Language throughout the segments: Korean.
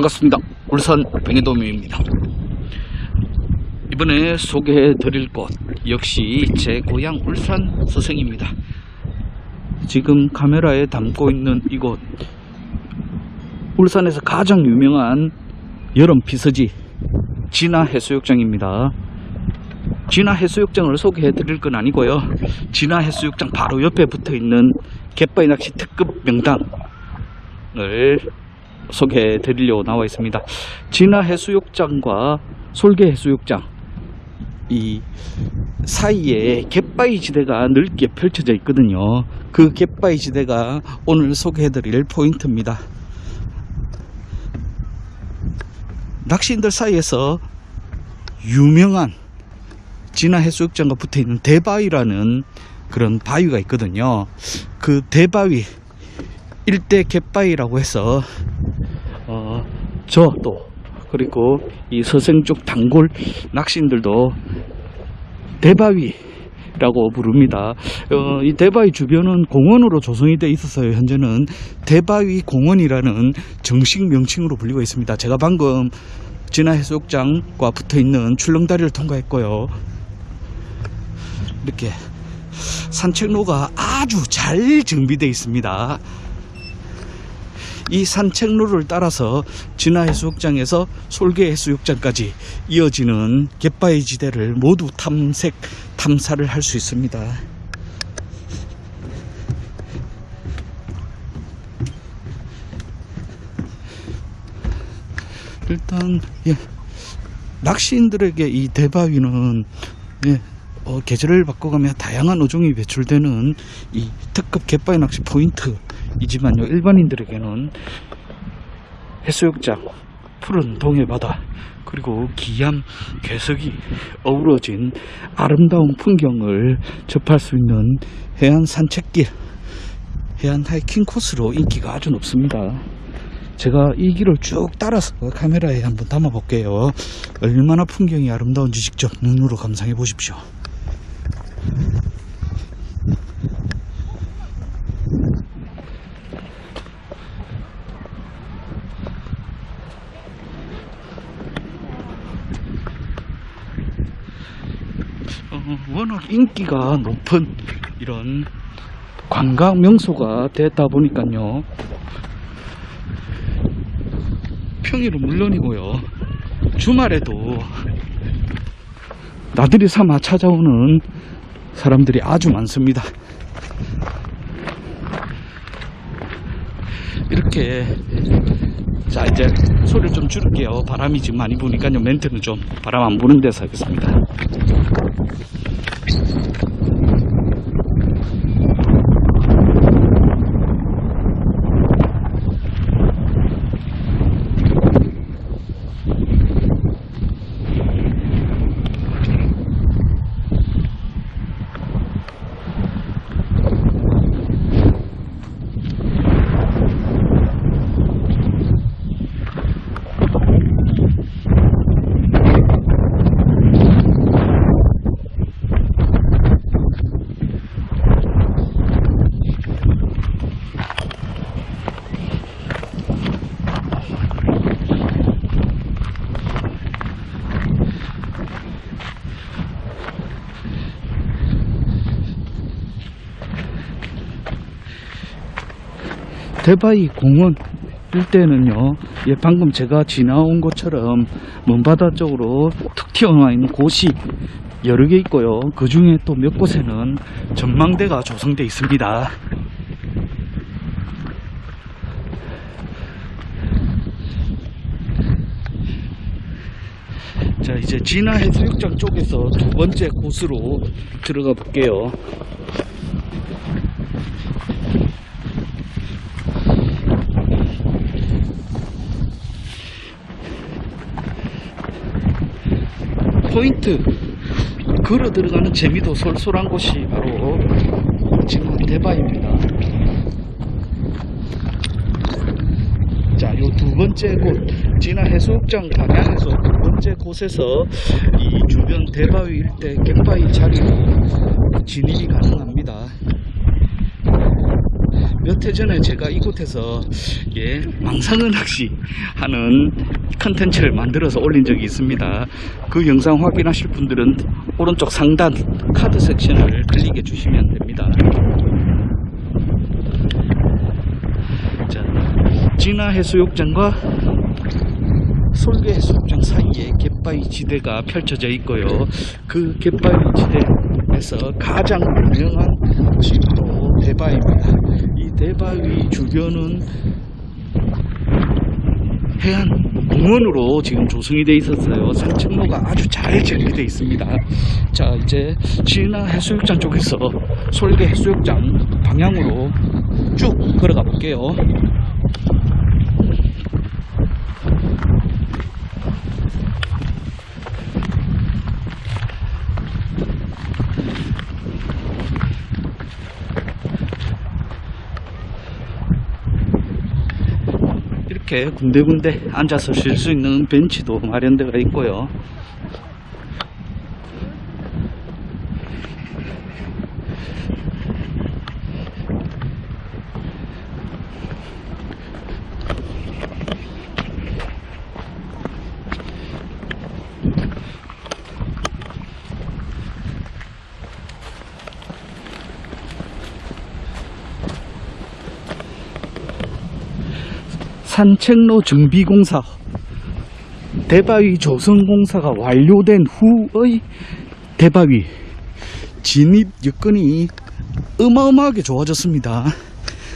반갑습니다. 울산 뱅에도민입니다. 이번에 소개해 드릴 곳 역시 제 고향 울산 서생입니다. 지금 카메라에 담고 있는 이곳 울산에서 가장 유명한 여름 피서지 진화 해수욕장입니다. 진화 해수욕장을 소개해 드릴 건 아니고요. 진화 해수욕장 바로 옆에 붙어 있는 갯바위 낚시 특급 명당을 소개해 드리려고 나와 있습니다. 진화 해수욕장과 솔개 해수욕장 이 사이에 갯바위 지대가 넓게 펼쳐져 있거든요. 그 갯바위 지대가 오늘 소개해 드릴 포인트입니다. 낚시인들 사이에서 유명한 진화 해수욕장과 붙어 있는 대바위라는 그런 바위가 있거든요. 그 대바위 일대 갯바위라고 해서 어, 저 또 그리고 이 서생 쪽 단골 낚시인들도 대바위라고 부릅니다. 어, 이 대바위 주변은 공원으로 조성이 되어 있었어요. 현재는 대바위 공원이라는 정식 명칭으로 불리고 있습니다. 제가 방금 진화 해수욕장과 붙어 있는 출렁다리를 통과했고요. 이렇게 산책로가 아주 잘 정비되어 있습니다. 이 산책로를 따라서 진화해수욕장에서 솔개해수욕장까지 이어지는 갯바위 지대를 모두 탐색, 탐사를 할 수 있습니다. 일단 예, 낚시인들에게 이 대바위는 예, 어, 계절을 바꿔가며 다양한 어종이 배출되는 이 특급 갯바위 낚시 포인트 이지만요 일반인들에게는 해수욕장 푸른 동해바다 그리고 기암 괴석이 어우러진 아름다운 풍경을 접할 수 있는 해안 산책길 해안 하이킹 코스로 인기가 아주 높습니다. 제가 이 길을 쭉 따라서 카메라에 한번 담아 볼게요. 얼마나 풍경이 아름다운지 직접 눈으로 감상해 보십시오 어, 워낙 인기가 높은 이런 관광 명소가 됐다 보니까요. 평일은 물론이고요. 주말에도 나들이 삼아 찾아오는 사람들이 아주 많습니다. 이렇게 자 이제 소리를 좀 줄일게요. 바람이 지금 많이 부니까요. 멘트는 좀 바람 안 부는 데서 하겠습니다. 대바위 공원 일대는요, 예, 방금 제가 지나온 것처럼 먼바다 쪽으로 툭 튀어나와 있는 곳이 여러 개 있고요. 그 중에 또 몇 곳에는 전망대가 조성되어 있습니다. 자, 이제 진화 해수욕장 쪽에서 두 번째 곳으로 들어가 볼게요. 포인트 걸어 들어가는 재미도 솔솔한 곳이 바로 지금 대바입니다. 자, 요 두 번째 곳, 진화 해수욕장 방향에서 두 번째 곳에서 이 주변 대바위 일대 갯바위 자리로 진입이 가능합니다. 몇 해 전에 제가 이곳에서 예 망상어 낚시 하는 컨텐츠를 만들어서 올린 적이 있습니다. 그 영상 확인하실 분들은 오른쪽 상단 카드 섹션을 클릭해 주시면 됩니다. 자, 진화 해수욕장과 솔개 해수욕장 사이에 갯바위 지대가 펼쳐져 있고요. 그 갯바위 지대에서 가장 유명한 곳이 바로 대바위입니다. 이 대바위 주변은 해안 공원으로 지금 조성이 되어 있었어요. 산책로가 아주 잘 정비되어 있습니다. 자, 이제 진화 해수욕장 쪽에서 솔개 해수욕장 방향으로 쭉 걸어가 볼게요. 이렇게 군데군데 앉아서 쉴 수 있는 벤치도 마련되어 있고요. 산책로 정비공사 대바위 조성공사가 완료된 후의 대바위 진입 여건이 어마어마하게 좋아졌습니다.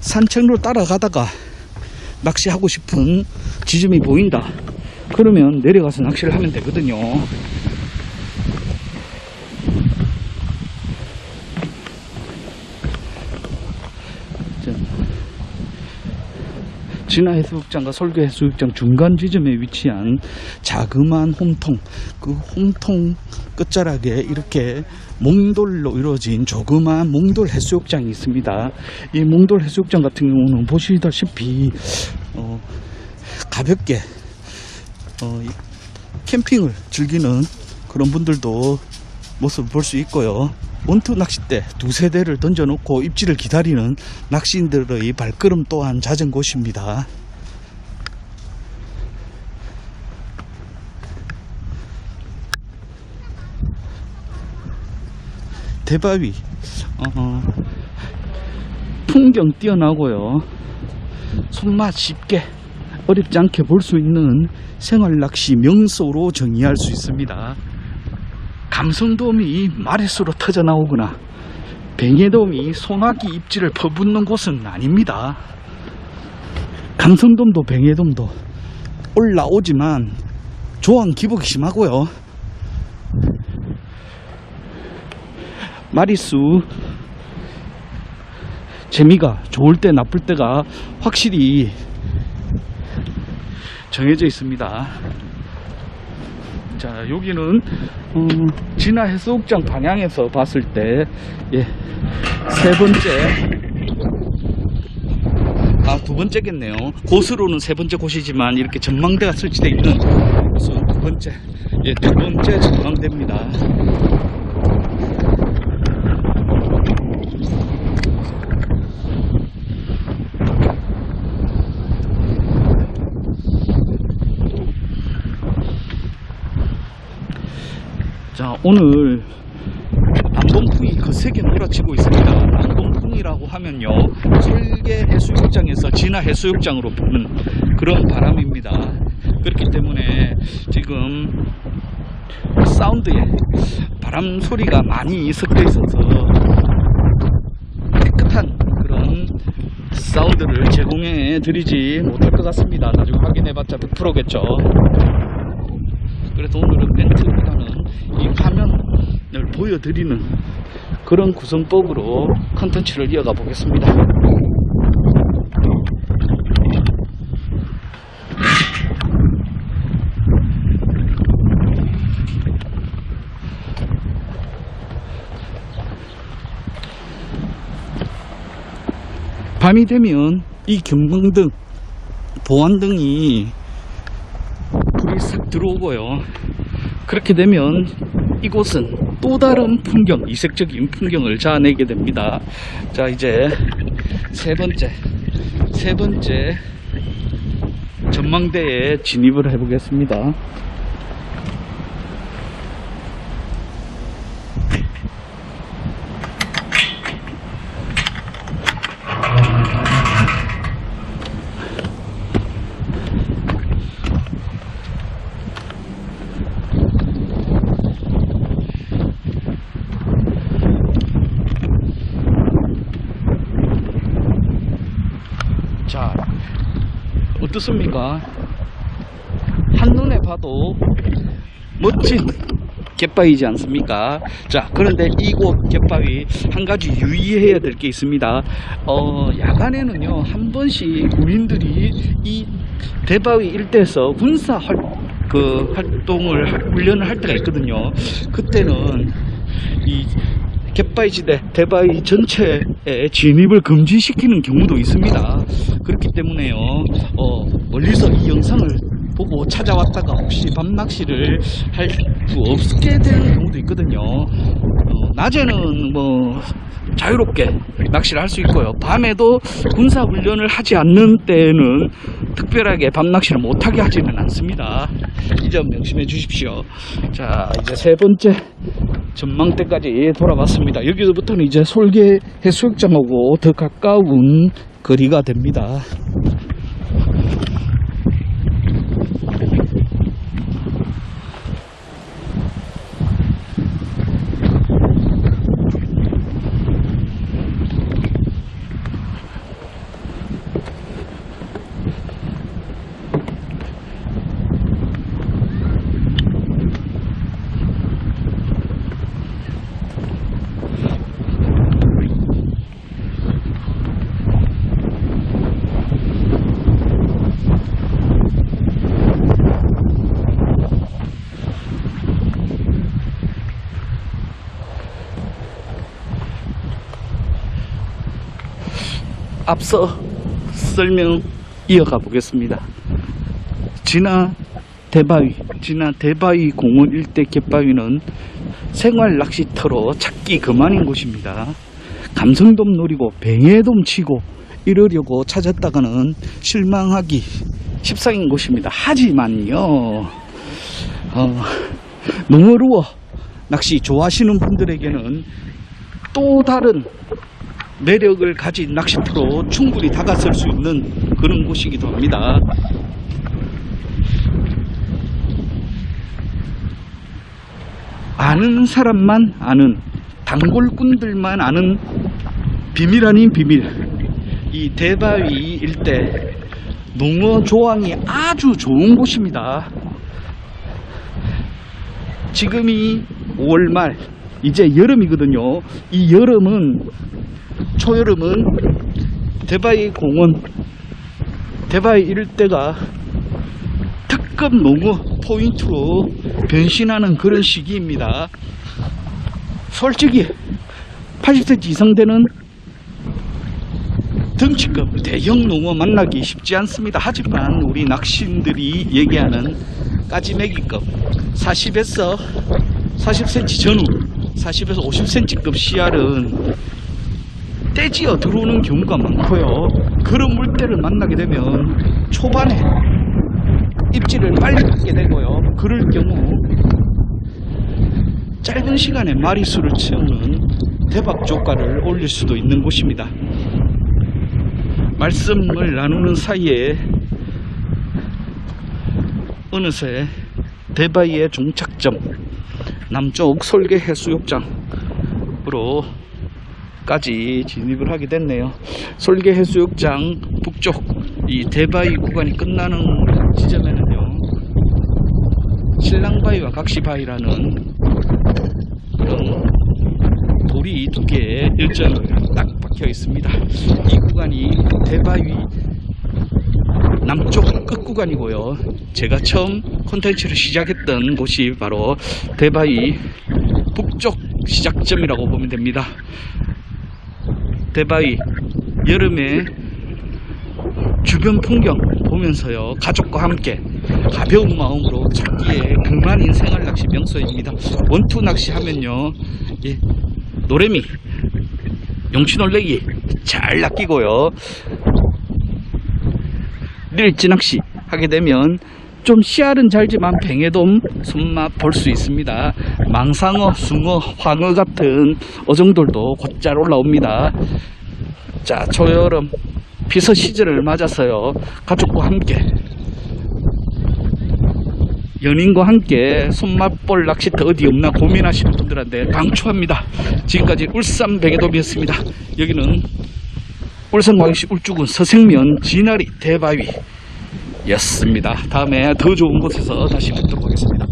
산책로 따라가다가 낚시하고 싶은 지점이 보인다. 그러면 내려가서 낚시를 하면 되거든요. 자, 진화 해수욕장과 설교 해수욕장 중간 지점에 위치한 자그마한 홈통 그 홈통 끝자락에 이렇게 몽돌로 이루어진 조그마한 몽돌 해수욕장이 있습니다. 이 몽돌 해수욕장 같은 경우는 보시다시피 어, 가볍게 어, 이 캠핑을 즐기는 그런 분들도 모습을 볼 수 있고요. 원투 낚싯대 두세 대를 던져놓고 입질을 기다리는 낚시인들의 발걸음 또한 잦은 곳입니다. 대바위 어, 풍경 뛰어나고요. 손맛 쉽게 어렵지 않게 볼 수 있는 생활 낚시 명소로 정의할 수 있습니다. 감성돔이 마릿수로 터져 나오거나 뱅에돔이 소나기 입질을 퍼붓는 곳은 아닙니다. 감성돔도 뱅에돔도 올라오지만 조항 기복이 심하고요. 마리수 재미가 좋을 때 나쁠 때가 확실히 정해져 있습니다. 자 여기는 음, 진화 해수욕장 방향에서 봤을 때 예, 세 번째. 아 두 번째겠네요. 곳으로는 세 번째 곳이지만 이렇게 전망대가 설치되어 있는 곳은 두 번째. 예, 두 번째 전망대입니다 자 오늘 남동풍이 거세게 몰아치고 있습니다. 남동풍이라고 하면요 설계 해수욕장에서 진화 해수욕장으로 부는 그런 바람입니다. 그렇기 때문에 지금 사운드에 바람 소리가 많이 섞여 있어서 깨끗한 그런 사운드를 제공해 드리지 못할 것 같습니다. 나중에 확인해 봤자 100%겠죠. 그래서 오늘은 이 화면을 보여드리는 그런 구성법으로 컨텐츠를 이어가 보겠습니다. 밤이 되면 이 경광등, 보안등이 불이 싹 들어오고요. 그렇게 되면 이곳은 또 다른 풍경, 이색적인 풍경을 자아내게 됩니다. 자, 이제 세 번째, 세 번째 전망대에 진입을 해보겠습니다. 자, 어떻습니까? 한눈에 봐도 멋진 갯바위지 않습니까? 자, 그런데 이곳 갯바위 한 가지 유의해야 될 게 있습니다. 어, 야간에는요, 한 번씩 군인들이 이 대바위 일대에서 군사 활, 그 활동을, 할- 훈련을 할 때가 있거든요. 그때는 이 갯바위지대 대바위 전체에 진입을 금지시키는 경우도 있습니다. 그렇기 때문에요, 어, 멀리서 이 영상을 보고 찾아왔다가 혹시 밤낚시를 할 수 없게 되는 경우도 있거든요. 어, 낮에는 뭐 자유롭게 낚시를 할 수 있고요. 밤에도 군사 훈련을 하지 않는 때에는 특별하게 밤 낚시를 못하게 하지는 않습니다. 이 점 명심해 주십시오. 자, 이제 세 번째 전망대까지 돌아봤습니다. 여기서부터는 이제 솔개 해수욕장하고 더 가까운 거리가 됩니다. 앞서 설명 이어가 보겠습니다. 진화 대바위, 진화 대바위 공원 일대 갯바위는 생활 낚시터로 찾기 그만인 곳입니다. 감성돔 노리고 뱅에돔 치고 이러려고 찾았다가는 실망하기 십상인 곳입니다. 하지만요, 어, 어려워 낚시 좋아하시는 분들에게는 또 다른 매력을 가진 낚시터로 충분히 다가설 수 있는 그런 곳이기도 합니다. 아는 사람만 아는 단골꾼들만 아는 비밀 아닌 비밀 이 대바위 일대 농어 조항이 아주 좋은 곳입니다. 지금이 5월 말 이제 여름이거든요. 이 여름은 초여름은 대바위 공원 대바위 일대가 특급 농어 포인트로 변신하는 그런 시기입니다. 솔직히 80cm 이상 되는 덩치급 대형 농어 만나기 쉽지 않습니다. 하지만 우리 낚시인들이 얘기하는 까지매기급 40에서 40cm 전후 40에서 50cm급 씨알은 떼지어 들어오는 경우가 많고요. 그런 물때를 만나게 되면 초반에 입질을 빨리 받게 되고요. 그럴 경우 짧은 시간에 마리수를 채우는 대박 조가를 올릴 수도 있는 곳입니다. 말씀을 나누는 사이에 어느새 대바이의 종착점 남쪽 솔개 해수욕장으로 까지 진입을 하게 됐네요. 솔개 해수욕장 북쪽 이 대바위 구간이 끝나는 지점에는요. 신랑바위와 각시바위라는 그런 돌이 두 개의 일정을 딱 박혀 있습니다. 이 구간이 대바위 남쪽 끝 구간이고요. 제가 처음 콘텐츠를 시작했던 곳이 바로 대바위 북쪽 시작점이라고 보면 됩니다. 대바위 여름에 주변 풍경 보면서요 가족과 함께 가벼운 마음으로 찾기에 그만인 생활 낚시 명소입니다 원투 낚시 하면요 예, 노래미 용치놀래기 잘 낚이고요. 밀지 낚시 하게 되면 좀 씨알은 잘지만 뱅에돔 손맛 볼 수 있습니다. 망상어, 숭어, 황어 같은 어종들도 곧잘 올라옵니다. 자, 초여름 비서 시즌을 맞아서요. 가족과 함께 연인과 함께 손맛볼 낚시터 어디 없나 고민하시는 분들한테 강추합니다. 지금까지 울산 뱅에돔이었습니다. 여기는 울산광역시 울주군 서생면 진아리 대바위 였습니다. 다음에 더 좋은 곳에서 다시 뵙도록 하겠습니다.